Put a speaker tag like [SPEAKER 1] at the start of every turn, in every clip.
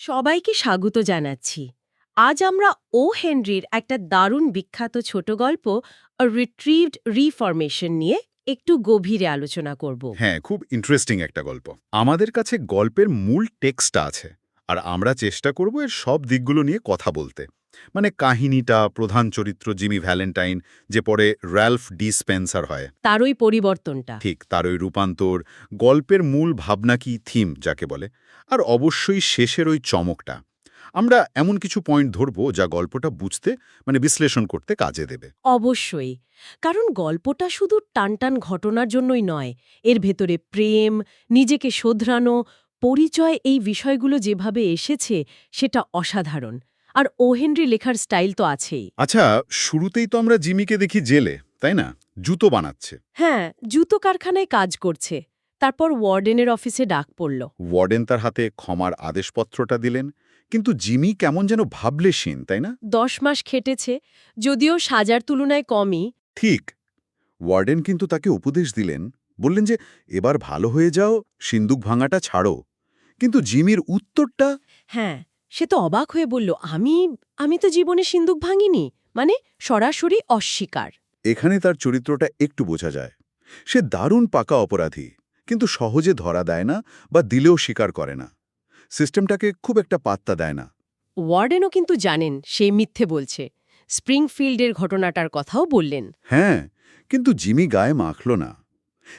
[SPEAKER 1] সবাইকে স্বাগত জানাচ্ছি। আজ আমরা ও হেনরির একটা দারুণ বিখ্যাত ছোট গল্প রিট্রিভড রিফরমেশন নিয়ে একটু গভীরে আলোচনা করব।
[SPEAKER 2] হ্যাঁ খুব ইন্টারেস্টিং একটা গল্প। আমাদের কাছে গল্পের মূল টেক্সটটা আছে, আর আমরা চেষ্টা করব এর সব দিকগুলো নিয়ে কথা বলতে। মানে কাহিনীটা প্রধান চরিত্র জিমি ভ্যালেন্টাইন যে পরে র্যালফ ডি স্পেন্সার হয়।
[SPEAKER 1] তারই পরিবর্তনটা।
[SPEAKER 2] ঠিক তার ওই রূপান্তর গল্পের মূল ভাবনা কি থিম যাকে বলে আর অবশ্যই শেষের ওই চমকটা। আমরা এমন কিছু পয়েন্ট ধরব যা গল্পটা বুঝতে মানে বিশ্লেষণ করতে কাজে দেবে।
[SPEAKER 1] অবশ্যই কারণ গল্পটা শুধু টানটান ঘটনার জন্যই নয় এর ভেতরে প্রেম নিজেকে শোধরানো পরিচয় এই বিষয়গুলো যেভাবে এসেছে সেটা অসাধারণ। আর ও হেনরি লেখার স্টাইল তো আছেই।
[SPEAKER 2] আচ্ছা শুরুতেই তো আমরা জিমিকে দেখি জেলে তাই না? জুতো বানাচ্ছে।
[SPEAKER 1] হ্যাঁ জুতো কারখানায় কাজ করছে। তারপর ওয়ার্ডেনের অফিসে ডাক পড়ল।
[SPEAKER 2] ওয়ার্ডেন তার হাতে ক্ষমার আদেশপত্রটা দিলেন কিন্তু জিমি কেমন যেন ভাবলেশীন তাই না?
[SPEAKER 1] দশ মাস খেটেছে যদিও সাজার তুলনায় কমই।
[SPEAKER 2] ঠিক। ওয়ার্ডেন কিন্তু তাকে উপদেশ দিলেন বললেন যে এবার ভালো হয়ে যাও সিন্দুক ভাঙাটা ছাড়ো। কিন্তু জিমির উত্তরটা?
[SPEAKER 1] হ্যাঁ সে তো অবাক হয়ে বলল আমি আমি তো জীবনে সিন্দুক ভাঙিনি। মানে সরাসরি অস্বীকার।
[SPEAKER 2] এখানে তার চরিত্রটা একটু বোঝা যায়। সে দারুণ পাকা অপরাধী কিন্তু সহজে ধরা দেয় না বা দিলেও স্বীকার করে না। সিস্টেমটাকে খুব একটা পাত্তা দেয় না।
[SPEAKER 1] ওয়ার্ডেনও কিন্তু জানেন সে মিথ্যে বলছে। স্প্রিংফিল্ডের ঘটনাটার কথাও বললেন।
[SPEAKER 2] হ্যাঁ কিন্তু জিমি গায়ে মাখল না।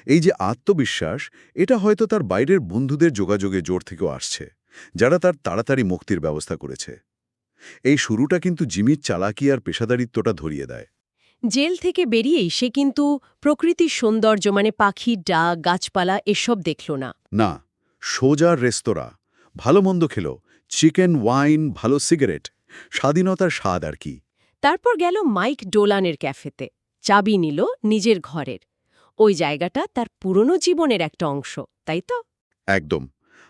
[SPEAKER 2] এই যে আত্মবিশ্বাস এটা হয়তো তার বাইরের বন্ধুদের যোগাযোগে জোর থেকেও আসছে। যারা তার তাড়াতাড়ি মুক্তির ব্যবস্থা করেছে। এই শুরুটা কিন্তু জিমির চালাকি আর পেশাদারিত্বটা ধরিয়ে দেয়।
[SPEAKER 1] জেল থেকে বেরিয়েই সে কিন্তু প্রকৃতির সৌন্দর্য মানে পাখির ডাক গাছপালা এসব দেখল না।
[SPEAKER 2] না সোজা রেস্তোরাঁ ভালো মন্দ খেল চিকেন ওয়াইন ভালো সিগারেট স্বাধীনতার স্বাদ আর কি।
[SPEAKER 1] তারপর গেল মাইক ডোলানের ক্যাফেতে চাবি নিল নিজের ঘরের। ওই জায়গাটা তার পুরনো জীবনের একটা অংশ তাই তো?
[SPEAKER 2] একদম।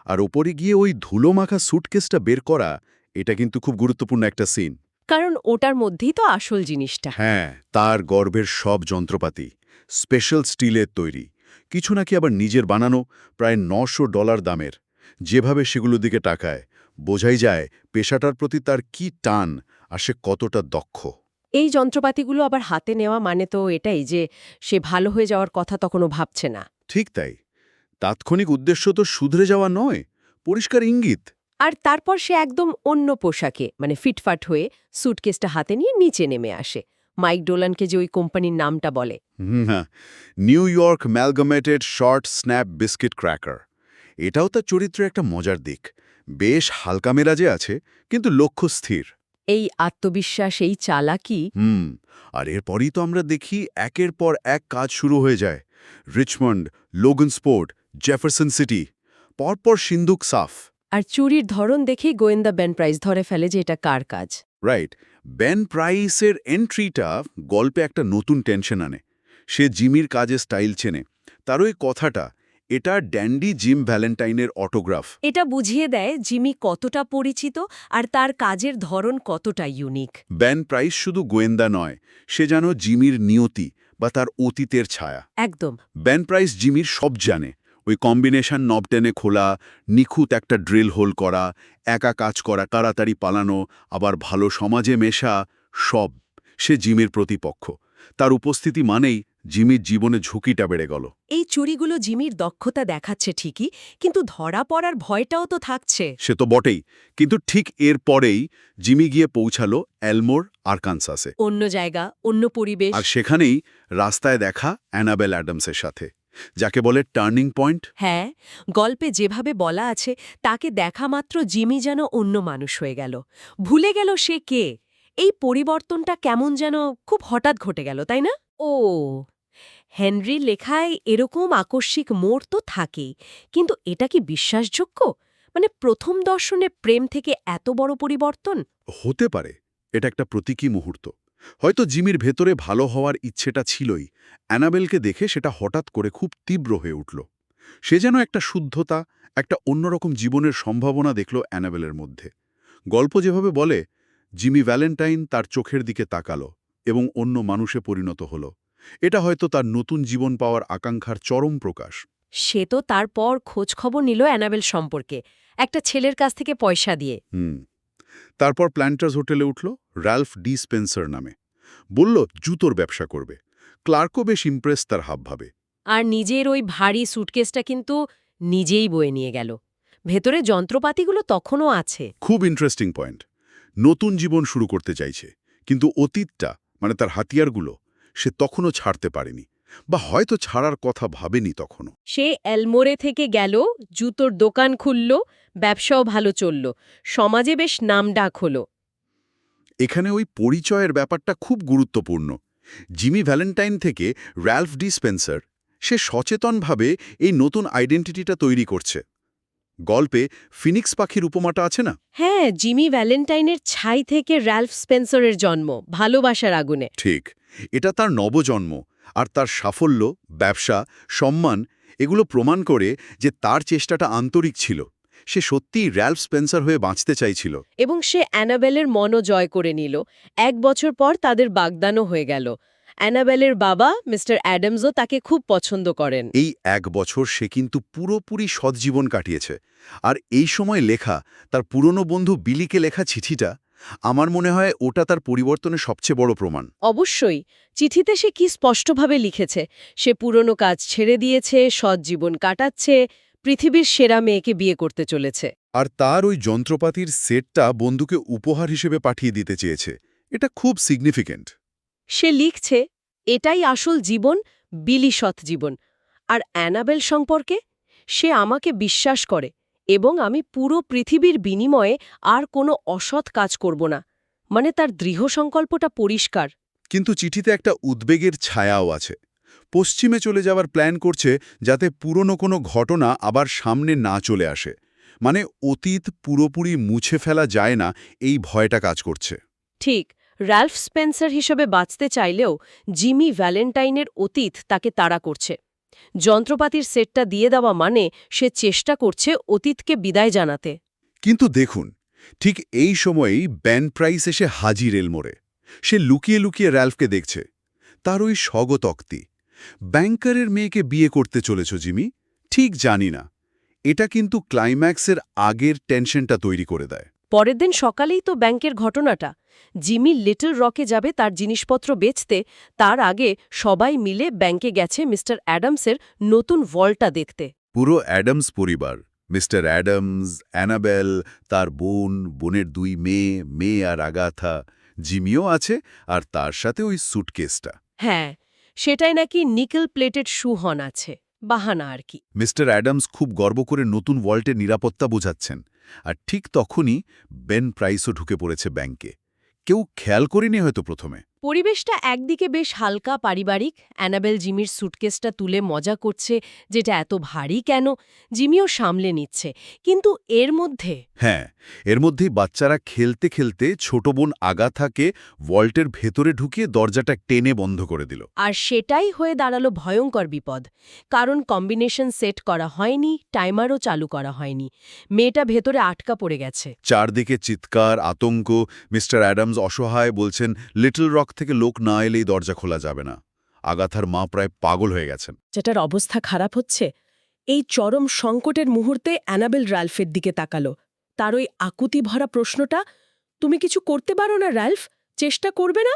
[SPEAKER 2] আর ওপরে গিয়ে ওই ধুলো মাখা সুটকেসটা বের করা এটা কিন্তু খুব গুরুত্বপূর্ণ একটা সিন।
[SPEAKER 1] কারণ ওটার মধ্যেই তো আসল জিনিসটা।
[SPEAKER 2] হ্যাঁ তার গর্ভের সব যন্ত্রপাতি স্পেশাল স্টিলের তৈরি। কিছু নাকি আবার নিজের বানানো প্রায় নশো ডলার দামের। যেভাবে সেগুলো দিকে টাকায় বোঝাই যায় পেশাটার প্রতি তার কি টান আর সে কতটা দক্ষ।
[SPEAKER 1] এই যন্ত্রপাতিগুলো আবার হাতে নেওয়া মানে তো এটাই যে সে ভালো হয়ে যাওয়ার কথা তখনও ভাবছে না।
[SPEAKER 2] ঠিক তাই। তাৎক্ষণিক উদ্দেশ্য তো শুধরে যাওয়া নয় পরিষ্কার ইঙ্গিত।
[SPEAKER 1] আর তারপর সে একদম অন্য পোশাকে মানে ফিটফাট হয়ে সুটকেসটা হাতে নিয়ে নিচে নেমে আসে। মাইক ডোলানকে যে ওই কোম্পানির নামটা বলে।
[SPEAKER 2] হ্যাঁ। New York amalgamated short snap biscuit cracker এটাও তার চরিত্রের একটা মজার দিক। বেশ হালকা মেরাজে আছে কিন্তু লক্ষ্য স্থির।
[SPEAKER 1] এই আত্মবিশ্বাস এই চালাকি।
[SPEAKER 2] হুম আর এরপরই তো আমরা দেখি একের পর এক কাজ শুরু হয়ে যায়। Richmond Logansport Jefferson City পরপর সিন্দুক সাফ।
[SPEAKER 1] আর চুরির ধরন দেখেই গোয়েন্দা ব্যান প্রাইজ ধরে ফেলে যে এটা কার কাজ।
[SPEAKER 2] রাইট বেন প্রাইসের এন্ট্রিটা গল্পে একটা নতুন টেনশন আনে। সে জিমির কাজে স্টাইল চেনে। তার ওই কথাটা এটা ড্যান্ডি জিম ভ্যালেন্টাইনের অটোগ্রাফ
[SPEAKER 1] এটা বুঝিয়ে দেয় জিমি কতটা পরিচিত আর তার কাজের ধরন কতটা ইউনিক
[SPEAKER 2] ব্যান প্রাইস শুধু গোয়েন্দা নয় সে যেন জিমির নিয়তি বা তার অতীতের ছায়া।
[SPEAKER 1] একদম।
[SPEAKER 2] ব্যান প্রাইস জিমির সব জানে। ওই কম্বিনেশন নব টেনে খোলা নিখুঁত একটা ড্রিল হোল করা একা কাজ করা তাড়াতাড়ি পালানো আবার ভালো সমাজে মেশা সব সে জিমির প্রতিপক্ষ। তার উপস্থিতি মানেই জিমির জীবনে ঝুঁকিটা বেড়ে গেল।
[SPEAKER 1] এই চুরিগুলো জিমির দক্ষতা দেখাচ্ছে ঠিকই কিন্তু ধরা পড়ার ভয়টাও তো থাকছে।
[SPEAKER 2] সে তো বটেই কিন্তু ঠিক এর পরেই জিমি গিয়ে পৌঁছালো এলমোর আরকানসাসে।
[SPEAKER 1] অন্য জায়গা অন্য পরিবেশ।
[SPEAKER 2] আর সেখানেই রাস্তায় দেখা অ্যানাবেল অ্যাডামসের সাথে। যাকে বলে টার্নিং পয়েন্ট।
[SPEAKER 1] হ্যাঁ গল্পে যেভাবে বলা আছে তাকে দেখা মাত্র জিমি যেন অন্য মানুষ হয়ে গেল। ভুলে গেল সে কে? এই পরিবর্তনটা কেমন যেন খুব হঠাৎ ঘটে গেল তাই না? ও হেনরির লেখায় এরকম আকস্মিক মোড় তো থাকেই কিন্তু এটা কি বিশ্বাসযোগ্য? মানে প্রথম দর্শনে প্রেম থেকে এত বড় পরিবর্তন?
[SPEAKER 2] হতে পারে এটা একটা প্রতীকী মুহূর্ত। হয়তো জিমির ভেতরে ভালো হওয়ার ইচ্ছেটা ছিলই। অ্যানাবেলকে দেখে সেটা হঠাৎ করে খুব তীব্র হয়ে উঠল। সে যেন একটা শুদ্ধতা একটা অন্যরকম জীবনের সম্ভাবনা দেখল অ্যানাবেলের মধ্যে। গল্প যেভাবে বলে জিমি ভ্যালেন্টাইন তার চোখের দিকে তাকালো এবং অন্য মানুষে পরিণত হল। এটা হয়তো তার নতুন জীবন পাওয়ার আকাঙ্ক্ষার চরম প্রকাশ।
[SPEAKER 1] সে তো তারপর খোঁজখবর নিল অ্যানাবেল সম্পর্কে একটা ছেলের কাছ থেকে পয়সা দিয়ে।
[SPEAKER 2] হুম। তারপর প্ল্যান্টার্স হোটেলে উঠল র্যালফ ডি স্পেন্সার নামে। বলল জুতোর ব্যবসা করবে। ক্লার্কও বেশ ইমপ্রেস তার হাবভাবে
[SPEAKER 1] আর নিজের ওই ভারী সুটকেসটা কিন্তু নিজেই বয়ে নিয়ে গেল। ভেতরে যন্ত্রপাতিগুলো তখনও আছে।
[SPEAKER 2] খুব ইন্টারেস্টিং পয়েন্ট নতুন জীবন শুরু করতে চাইছে। কিন্তু অতীতটা মানে তার হাতিয়ারগুলো সে তখনও ছাড়তে পারেনি। বা হয়তো ছাড়ার কথা ভাবেনি তখনও।
[SPEAKER 1] সে এলমোরে থেকে গেল জুতোর দোকান খুলল ব্যবসাও ভালো চলল। সমাজে বেশ নামডাক হলো।
[SPEAKER 2] এখানে ওই পরিচয়ের ব্যাপারটা খুব গুরুত্বপূর্ণ। জিমি ভ্যালেন্টাইন থেকে র্যালফ ডি স্পেন্সার সে সচেতনভাবে এই নতুন আইডেন্টিটিটা তৈরি করছে। গল্পে ফিনিক্স পাখির উপমাটা আছে না?
[SPEAKER 1] হ্যাঁ জিমি ভ্যালেন্টাইনের ছাই থেকে র্যালফ স্পেন্সরের জন্ম ভালোবাসার আগুনে।
[SPEAKER 2] ঠিক এটা তার নবজন্ম আর তার সাফল্য ব্যবসা সম্মান এগুলো প্রমাণ করে যে তার চেষ্টাটা আন্তরিক ছিল। সে সত্যিই র্যালফ স্পেন্সার হয়ে বাঁচতে চাইছিল।
[SPEAKER 1] এবং সে অ্যানাবেলের মনও জয় করে নিল। এক বছর পর তাদের বাগদানও হয়ে গেল। অ্যানাবেলের বাবা মিস্টার অ্যাডামসও তাকে খুব পছন্দ করেন।
[SPEAKER 2] এই এক বছর সে কিন্তু পুরোপুরি সৎজীবন কাটিয়েছে। আর এই সময় লেখা তার পুরনো বন্ধু বিলিকে লেখা চিঠিটা আমার মনে হয় ওটা তার পরিবর্তনের সবচেয়ে বড় প্রমাণ।
[SPEAKER 1] অবশ্যই চিঠিতে সে কি স্পষ্টভাবে লিখেছে? সে পুরনো কাজ ছেড়ে দিয়েছে সৎ জীবন কাটাচ্ছে পৃথিবীর সেরা মেয়েকে বিয়ে করতে চলেছে।
[SPEAKER 2] আর তার ওই যন্ত্রপাতির সেটটা বন্ধুকে উপহার হিসেবে পাঠিয়ে দিতে চেয়েছে। এটা খুব সিগনিফিক্যান্ট
[SPEAKER 1] সে লিখছে এটাই আসল জীবন বিলি সৎ জীবন। আর অ্যানাবেল সম্পর্কে সে আমাকে বিশ্বাস করে এবং আমি পুরো পৃথিবীর বিনিময়ে আর কোনো অসৎ কাজ করব না। মানে তার দৃঢ় সংকল্পটা পরিষ্কার।
[SPEAKER 2] কিন্তু চিঠিতে একটা উদ্বেগের ছায়াও আছে। পশ্চিমে চলে যাওয়ার প্ল্যান করছে যাতে পুরনো কোনো ঘটনা আবার সামনে না চলে আসে। মানে অতীত পুরোপুরি মুছে ফেলা যায় না এই ভয়টা কাজ করছে।
[SPEAKER 1] ঠিক র্যালফ স্পেন্সার হিসেবে বাঁচতে চাইলেও জিমি ভ্যালেন্টাইনের অতীত তাকে তাড়া করছে। যন্ত্রপাতির সেটটা দিয়ে দেওয়া মানে সে চেষ্টা করছে অতীতকে বিদায় জানাতে।
[SPEAKER 2] কিন্তু দেখুন ঠিক এই সময়েই ব্যান প্রাইস এসে হাজির এলমোড়ে সে লুকিয়ে লুকিয়ে র্যালফকে দেখছে। তার ওই স্বগতক্তি ব্যাংকারের মেয়েকে বিয়ে করতে চলেছ জিমি? ঠিক জানি না। এটা কিন্তু ক্লাইম্যাক্সের আগের টেনশনটা তৈরি করে দেয়।
[SPEAKER 1] পরের দিন সকালেই তো ব্যাংকের ঘটনাটা। জিমি লিটল রকে যাবে তার জিনিসপত্র বেচতে তার আগে সবাই মিলে ব্যাংকে গেছে মিস্টার অ্যাডামসের নতুন ভলটা দেখতে।
[SPEAKER 2] পুরো অ্যাডামস পরিবার মিস্টার অ্যাডামস অ্যানাবেল তার বোন বোনের দুই মেয়ে মেয়ে আর আগাথা জিমিও আছে আর তার সাথে ওই সুটকেসটা।
[SPEAKER 1] হ্যাঁ সেটাই নাকি নিকেল প্লেটেড সুহন আছে। বাহানা আর কি।
[SPEAKER 2] মিস্টার অ্যাডামস খুব গর্ব করে নতুন ওয়াল্টের নিরাপত্তা বোঝাচ্ছেন। আর ঠিক তখনই বেন প্রাইসও ঢুকে পড়েছে ব্যাংকে। কেউ খেয়াল করিনি হয়তো প্রথমে।
[SPEAKER 1] পরিবেশটা একদিকে বেশ হালকা পারিবারিক অ্যানাবেল জিমির সুটকেসটা তুলে মজা করছে যেটা এত ভারী কেন জিমিও সামলে নিচ্ছে। কিন্তু এর মধ্যে
[SPEAKER 2] হ্যাঁ এর মধ্যেই বাচ্চারা খেলতে খেলতে ছোট বোন আগাথাকে ভল্টের ভেতরে ঢুকিয়ে দরজাটা টেনে বন্ধ করে দিল।
[SPEAKER 1] আর সেটাই হয়ে দাঁড়াল ভয়ঙ্কর বিপদ। কারণ কম্বিনেশন সেট করা হয়নি টাইমারও চালু করা হয়নি। মেয়েটা ভেতরে আটকা পড়ে গেছে।
[SPEAKER 2] চারদিকে চিৎকার আতঙ্ক মিস্টার অ্যাডামস অসহায় বলছেন লিটল রক থেকে লোক না এলেই দরজা খোলা যাবে না। আগাথার মা প্রায় পাগল হয়ে গেছেন।
[SPEAKER 3] যেটার অবস্থা খারাপ হচ্ছে এই চরম সংকটের মুহূর্তে অ্যানাবেল র্যালফের দিকে তাকালো। তার ওই আকুতি ভরা প্রশ্নটা তুমি কিছু করতে পারো না র্যালফ চেষ্টা করবে না?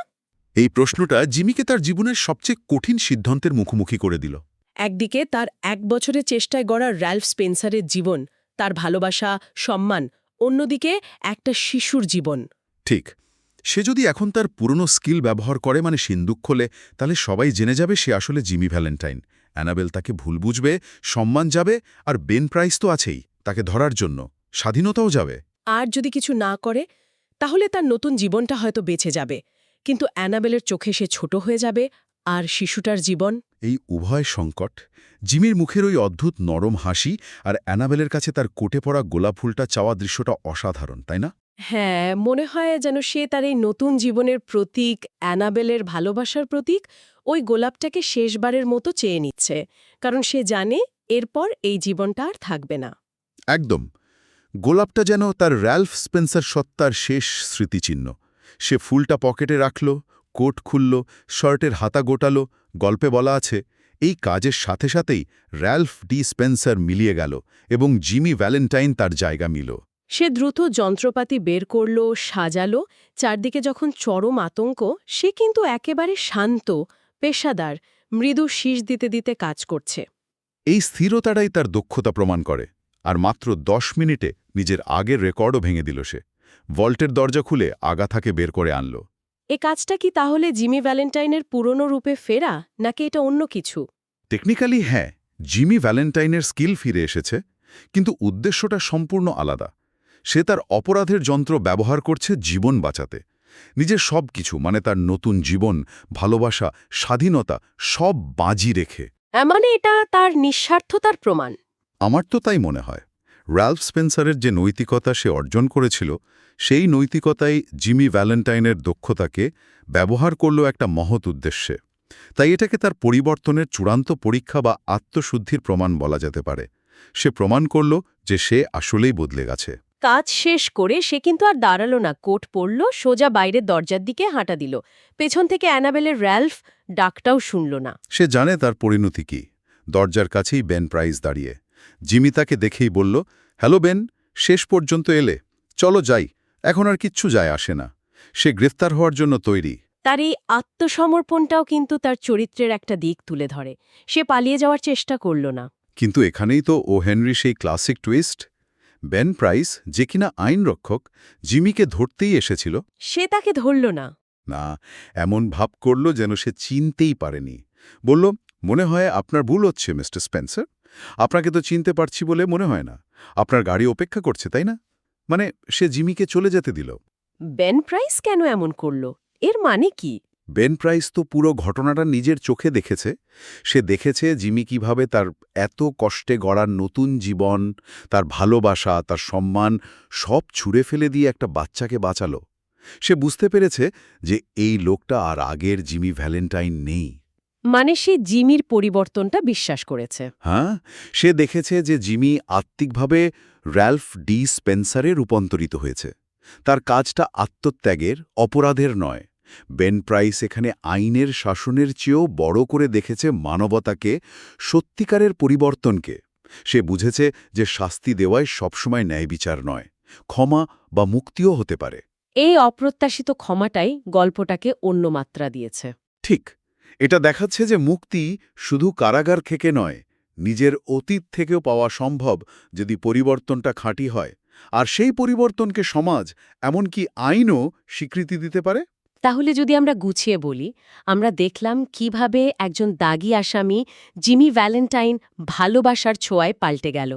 [SPEAKER 2] এই প্রশ্নটা জিমিকে তার জীবনের সবচেয়ে কঠিন সিদ্ধান্তের মুখোমুখি করে দিল।
[SPEAKER 3] একদিকে তার এক বছরের চেষ্টায় গড়া র্যালফ স্পেন্সারের জীবন তার ভালোবাসা সম্মান অন্যদিকে একটা শিশুর জীবন।
[SPEAKER 2] ঠিক। সে যদি এখন তার পুরনো স্কিল ব্যবহার করে মানে সিন্দুক খোলে তাহলে সবাই জেনে যাবে সে আসলে জিমি ভ্যালেন্টাইন। অ্যানাবেল তাকে ভুল বুঝবে সম্মান যাবে আর বেন প্রাইস তো আছেই তাকে ধরার জন্য। স্বাধীনতাও যাবে।
[SPEAKER 3] আর যদি কিছু না করে তাহলে তার নতুন জীবনটা হয়তো বেঁচে যাবে। কিন্তু অ্যানাবেলের চোখে সে ছোট হয়ে যাবে আর শিশুটার জীবন?
[SPEAKER 2] এই উভয় সংকট জিমির মুখের ওই অদ্ভুত নরম হাসি আর অ্যানাবেলের কাছে তার কোটে পড়া গোলাপ ফুলটা চাওয়া দৃশ্যটা অসাধারণ তাই না?
[SPEAKER 3] হ্যাঁ মনে হয় যেন সে তার এই নতুন জীবনের প্রতীক, অ্যানাবেলের ভালোবাসার প্রতীক, ওই গোলাপটাকে শেষবারের মতো চেয়ে নিচ্ছে। কারণ সে জানে, এরপর এই জীবনটা আর থাকবে না।
[SPEAKER 2] একদম। গোলাপটা যেন তার র্যালফ স্পেন্সার সত্তার শেষ স্মৃতিচিহ্ন। সে ফুলটা পকেটে রাখল, কোট খুলল, শার্টের হাতা গোটালো, গল্পে বলা আছে, এই কাজের সাথে সাথেই র্যালফ ডি স্পেন্সার মিলিয়ে গেল এবং জিমি ভ্যালেন্টাইন তার জায়গা মিল
[SPEAKER 1] সে দ্রুত যন্ত্রপাতি বের করল সাজালো চারদিকে যখন চরম আতঙ্ক সে কিন্তু একেবারে শান্ত পেশাদার মৃদু শীষ দিতে দিতে কাজ করছে।
[SPEAKER 2] এই স্থিরতাটাই তার দক্ষতা প্রমাণ করে আর মাত্র দশ মিনিটে নিজের আগের রেকর্ডও ভেঙে দিল সে। ভল্টের দরজা খুলে আগাথাকে বের করে আনল।
[SPEAKER 1] এ কাজটা কি তাহলে জিমি ভ্যালেন্টাইনের পুরনো রূপে ফেরা নাকি এটা অন্য কিছু?
[SPEAKER 2] টেকনিক্যালি হ্যাঁ জিমি ভ্যালেন্টাইনের স্কিল ফিরে এসেছে কিন্তু উদ্দেশ্যটা সম্পূর্ণ আলাদা। সে তার অপরাধের যন্ত্র ব্যবহার করছে জীবন বাঁচাতে। নিজের সব কিছু মানে তার নতুন জীবন ভালোবাসা স্বাধীনতা সব বাজি রেখে।
[SPEAKER 1] মানে এটা তার নিঃস্বার্থতার প্রমাণ।
[SPEAKER 2] আমার তো তাই মনে হয়। র্যালফ স্পেন্সারের যে নৈতিকতা সে অর্জন করেছিল সেই নৈতিকতাই জিমি ভ্যালেন্টাইনের দক্ষতাকে ব্যবহার করল একটা মহৎ উদ্দেশ্যে। তাই এটাকে তার পরিবর্তনের চূড়ান্ত পরীক্ষা বা আত্মশুদ্ধির প্রমাণ বলা যেতে পারে। সে প্রমাণ করল যে সে আসলেই বদলে গেছে।
[SPEAKER 1] কাজ শেষ করে সে কিন্তু আর দাঁড়াল না। কোট পরল সোজা বাইরের দরজার দিকে হাঁটা দিল। পেছন থেকে অ্যানাবেলের র্যালফ ডাকটাও শুনল না।
[SPEAKER 2] সে জানে তার পরিণতি কি। দরজার কাছেই বেন প্রাইজ দাঁড়িয়ে। জিমি তাকে দেখেই বলল হ্যালো বেন শেষ পর্যন্ত এলে। চলো যাই এখন আর কিচ্ছু যায় আসে না। সে গ্রেফতার হওয়ার জন্য তৈরি।
[SPEAKER 1] তার এই আত্মসমর্পণটাও কিন্তু তার চরিত্রের একটা দিক তুলে ধরে। সে পালিয়ে যাওয়ার চেষ্টা করল না।
[SPEAKER 2] কিন্তু এখানেই তো ও হেনরি সেই ক্লাসিক টুইস্ট। বেন প্রাইস যে কিনা আইনরক্ষক জিমিকে ধরতেই এসেছিল।
[SPEAKER 1] সে তাকে ধরল না।
[SPEAKER 2] না এমন ভাব করল যেন সে চিনতেই পারেনি। বলল মনে হয় আপনার ভুল হচ্ছে মিস্টার স্পেন্সার। আপনাকে তো চিনতে পারছি বলে মনে হয় না। আপনার গাড়ি অপেক্ষা করছে তাই না? মানে সে জিমিকে চলে যেতে দিল।
[SPEAKER 1] বেন প্রাইস কেন এমন করল? এর মানে কি?
[SPEAKER 2] বেন প্রাইস তো পুরো ঘটনাটা নিজের চোখে দেখেছে। সে দেখেছে জিমি কীভাবে তার এত কষ্টে গড়ার নতুন জীবন তার ভালোবাসা তার সম্মান সব ছুঁড়ে ফেলে দিয়ে একটা বাচ্চাকে বাঁচালো। সে বুঝতে পেরেছে যে এই লোকটা আর আগের জিমি ভ্যালেন্টাইন নেই।
[SPEAKER 1] মানে সে জিমির পরিবর্তনটা বিশ্বাস করেছে।
[SPEAKER 2] হ্যাঁ সে দেখেছে যে জিমি আত্মিকভাবে র্যালফ ডি স্পেন্সারে রূপান্তরিত হয়েছে। তার কাজটা আত্মত্যাগের অপরাধের নয়। বেন প্রাইস এখানে আইনের শাসনের চেয়েও বড় করে দেখেছে মানবতাকে সত্যিকারের পরিবর্তনকে। সে বুঝেছে যে শাস্তি দেওয়ায় সবসময় ন্যায় বিচার নয় ক্ষমা বা মুক্তিও হতে পারে।
[SPEAKER 1] এই অপ্রত্যাশিত ক্ষমাটাই গল্পটাকে অন্য মাত্রা দিয়েছে।
[SPEAKER 2] ঠিক এটা দেখাচ্ছে যে মুক্তি শুধু কারাগার থেকে নয় নিজের অতীত থেকেও পাওয়া সম্ভব যদি পরিবর্তনটা খাঁটি হয়। আর সেই পরিবর্তনকে সমাজ এমনকি আইনও স্বীকৃতি দিতে পারে?
[SPEAKER 1] তাহলে যদি আমরা গুছিয়ে বলি, আমরা দেখলাম কীভাবে একজন দাগি আসামি জিমি ভ্যালেন্টাইন ভালোবাসার ছোঁয়ায় পাল্টে গেল।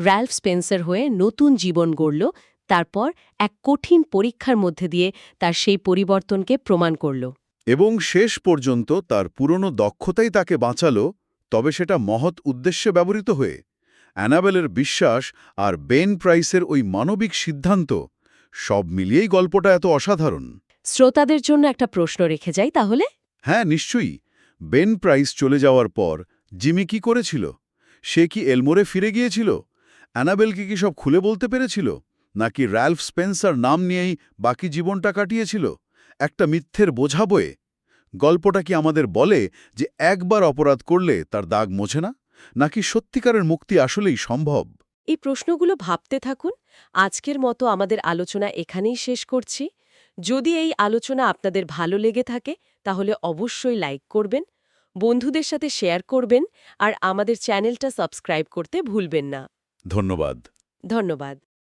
[SPEAKER 1] র্যালফ স্পেন্সার হয়ে নতুন জীবন গড়ল, তারপর এক কঠিন পরীক্ষার মধ্যে দিয়ে তার সেই পরিবর্তনকে প্রমাণ করল।
[SPEAKER 2] এবং শেষ পর্যন্ত তার পুরনো দক্ষতাই তাকে বাঁচালো, তবে সেটা মহৎ উদ্দেশ্যে ব্যবহৃত হয়ে। অ্যানাবেলের বিশ্বাস আর বেন প্রাইসের ওই মানবিক সিদ্ধান্ত সব মিলিয়েই গল্পটা এত অসাধারণ।
[SPEAKER 1] শ্রোতাদের জন্য একটা প্রশ্ন রেখে যাই তাহলে?
[SPEAKER 2] হ্যাঁ নিশ্চয়ই। বেন প্রাইস চলে যাওয়ার পর জিমি কি করেছিল? সে কি এলমোরে ফিরে গিয়েছিল? অ্যানাবেলকে কি সব খুলে বলতে পেরেছিল? নাকি র্যালফ স্পেন্সার নাম নিয়েই বাকি জীবনটা কাটিয়েছিল? একটা মিথ্যের বোঝা বয়ে। গল্পটা কি আমাদের বলে যে একবার অপরাধ করলে তার দাগ মোছে না? নাকি সত্যিকারের মুক্তি আসলেই সম্ভব?
[SPEAKER 1] এই প্রশ্নগুলো ভাবতে থাকুন। আজকের মতো আমাদের আলোচনা এখানেই শেষ করছি। যদি এই আলোচনা আপনাদের ভালো লেগে থাকে তাহলে অবশ্যই লাইক করবেন বন্ধুদের সাথে শেয়ার করবেন আর আমাদের চ্যানেলটা সাবস্ক্রাইব করতে ভুলবেন না।
[SPEAKER 2] ধন্যবাদ।
[SPEAKER 1] ধন্যবাদ।